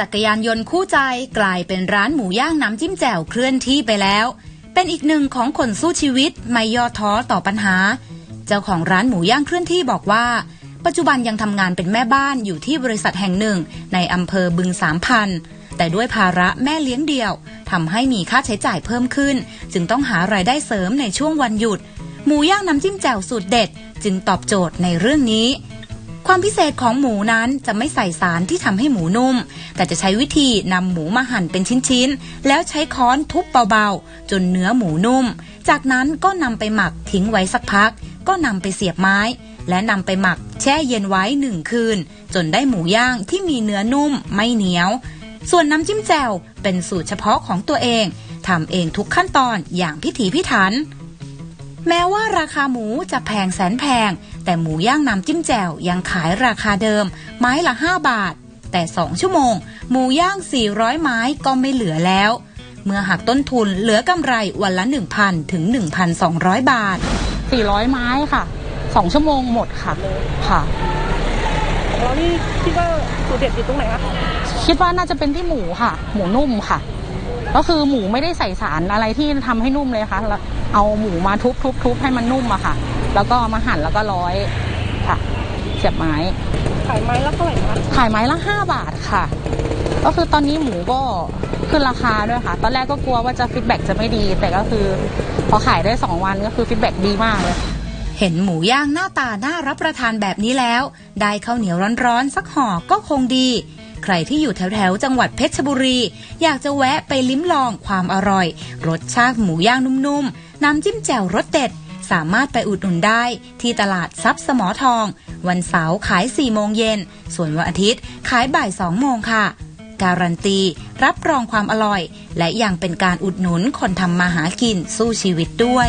จักรยานยนต์คู่ใจกลายเป็นร้านหมูย่างน้ำจิ้มแจ่วเคลื่อนที่ไปแล้ว เป็นอีกหนึ่งของคนสู้ชีวิตไม่ย่อท้อต่อปัญหา เจ้าของร้านหมูย่างเคลื่อนที่บอกว่า ปัจจุบันยังทำงานเป็นแม่บ้านอยู่ที่บริษัทแห่งหนึ่ง ในอำเภอบึงสามพันแต่ด้วยภาระแม่เลี้ยงเดี่ยวทำให้มีค่าใช้จ่ายเพิ่มขึ้น จึงต้องหารายได้เสริมในช่วงวันหยุด หมูย่างน้ำจิ้มแจ่วสูตรเด็ด จึงตอบโจทย์ในเรื่องนี้ ความพิเศษของหมูนั้นจะไม่ใส่สารที่ทำให้หมูนุ่ม แต่จะใช้วิธีนำหมูมาหั่นเป็นชิ้นๆ แล้วใช้ค้อนทุบเบาๆ จนเนื้อหมูนุ่ม จากนั้นก็นำไปหมักทิ้งไว้สักพัก ก็นำไปเสียบไม้ และนำไปหมักแช่เย็นไว้หนึ่งคืน จนได้หมูย่างที่มีเนื้อนุ่มไม่เหนียว ส่วนน้ำจิ้มแจ่วเป็นสูตรเฉพาะของตัวเองทำเองทุกขั้นตอนอย่างพิถีพิถัน แม้ว่าราคาหมูจะแพงแสนแพง แต่หมูย่างน้ำจิ้มแจ่วยังขายราคาเดิม ไม้ละ 5 บาท แต่ 2 ชั่วโมง หมูย่าง 400 ไม้ก็ไม่เหลือแล้ว เมื่อหักต้นทุนเหลือกำไรวันละ 1,000 ถึง 1,200 บาท 400 ไม้ค่ะ 2 ชั่วโมงหมดค่ะค่ะของเรานี่คิดว่าสูตรเด็ดอยู่ตรงไหนคะคิดว่าน่าจะเป็นที่หมูค่ะ หมูนุ่มค่ะ ก็คือหมูไม่ได้ใส่สารอะไรที่ทำให้นุ่มเลยค่ะแล้วเอาหมูมาทุบทุบทุบให้มันนุ่มอะค่ะ แล้วก็เอามาหั่นแล้วก็ร้อยค่ะ เสียบไม้ ขายไม้ละเท่าไหร่คะขายไม้ละ5บาทค่ะ ก็คือตอนนี้หมูก็ขึ้นราคาด้วยค่ะ ตอนแรกก็กลัวว่าจะฟีดแบ็กจะไม่ดี แต่ก็คือพอขายได้2วันก็คือฟีดแบ็กดีมากเลยเห็นหมูย่างหน้าตาน่ารับประทานแบบนี้แล้ว ได้ข้าวเหนียวร้อนๆสักห่อก็คงดี ใครที่อยู่แถวๆ จังหวัดเพชรบุรี อยากจะแวะไปลิ้มลองความอร่อย รสชาติหมูย่างนุ่มๆ น้ำจิ้มแจ่วรสเด็ด สามารถไปอุดหนุนได้ที่ตลาดซับสมอทอง วันเสาร์ขาย4โมงเย็น ส่วนวันอาทิตย์ขายบ่าย2โมงค่ะ การันตี รับรองความอร่อย และยังเป็นการอุดหนุนคนทำมาหากินสู้ชีวิตด้วย